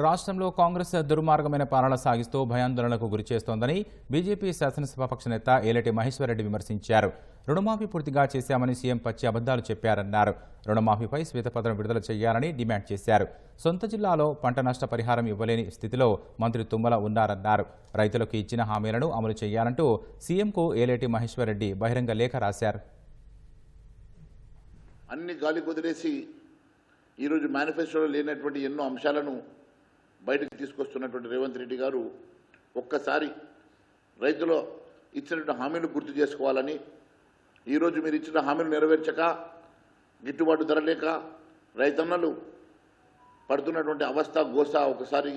రాష్ట్రంలో కాంగ్రెస్ దుర్మార్గమైన పాలన సాగిస్తూ భయాందోళనకు గురి చేస్తోందని బీజేపీ శాసనసభాపక్ష నేత ఏలటి మహేశ్వరరెడ్డి విమర్శించారు. రుణమాఫీ పూర్తిగా చేశామని సీఎం పచ్చి అబద్దాలు చెప్పారన్నారు. రుణమాఫీపై శ్వేతపత్రం విడుదల చేయాలని డిమాండ్ చేశారు. సొంత జిల్లాలో పంట నష్ట పరిహారం ఇవ్వలేని స్థితిలో మంత్రి తుమ్మల ఉన్నారన్నారు. రైతులకు ఇచ్చిన హామీలను అమలు చేయాలంటూ సీఎంకు ఏలేటి మహేశ్వరరెడ్డి బహిరంగ లేఖ రాశారు. అన్ని గాలి కుదిరేసి ఈరోజు మేనిఫెస్టోలో లేనటువంటి ఎన్నో అంశాలను బయటకు తీసుకొస్తున్నటువంటి రేవంత్ రెడ్డి గారు ఒక్కసారి రైతులు ఇచ్చినటువంటి హామీలు గుర్తు చేసుకోవాలని ఈరోజు మీరు ఇచ్చిన హామీలు నెరవేర్చక గిట్టుబాటు ధర లేక రైతన్నలు పడుతున్నటువంటి అవస్థ గోస ఒకసారి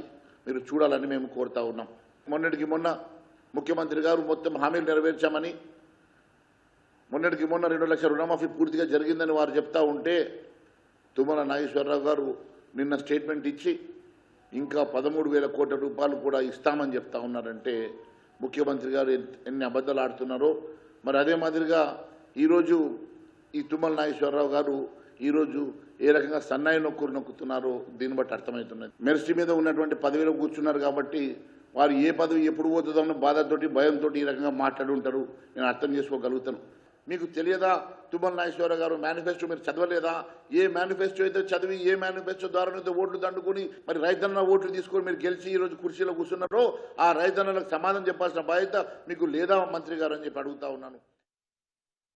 మీరు చూడాలని మేము కోరుతా ఉన్నాం. మొన్నటికి మొన్న ముఖ్యమంత్రి గారు మొత్తం హామీలు నెరవేర్చామని మొన్నటికి మొన్న రెండు లక్షల రుణమాఫీ పూర్తిగా జరిగిందని వారు చెప్తా ఉంటే తుమ్మల నాగేశ్వరరావు గారు నిన్న స్టేట్మెంట్ ఇచ్చి ఇంకా పదమూడు వేల కోట్ల రూపాయలు కూడా ఇస్తామని చెప్తా ఉన్నారంటే ముఖ్యమంత్రి గారు ఎన్ని అబద్ధాలు ఆడుతున్నారో. మరి అదే మాదిరిగా ఈరోజు ఈ తుమ్మల నాగేశ్వరరావు గారు ఈరోజు ఏ రకంగా సన్నాయి నొక్కులు నొక్కుతున్నారో దీన్ని బట్టి అర్థమవుతున్నది. మెరిసి మీద ఉన్నటువంటి పదవిలో కూర్చున్నారు కాబట్టి వారు ఏ పదవి ఎప్పుడు పోతుందో అన్న బాధతోటి భయంతో ఈ రకంగా మాట్లాడుంటారు. నేను అర్థం చేసుకోగలుగుతాను. మీకు తెలియదా? తుమ్మల నాగేశ్వరరావు గారు మేనిఫెస్టో మీరు చదవలేదా? ఏ మేనిఫెస్టో అయితే చదివి ఏ మేనిఫెస్టో ద్వారా అయితే ఓట్లు దండుకొని మరి రైతన్న ఓట్లు తీసుకొని మీరు గెలిచి ఈ రోజు కుర్చీలో కూర్చున్నారో ఆ రైతన్నలకు సమాధానం చెప్పాల్సిన బాధ్యత మీకు లేదా మంత్రి గారు అని చెప్పి అడుగుతా ఉన్నాను.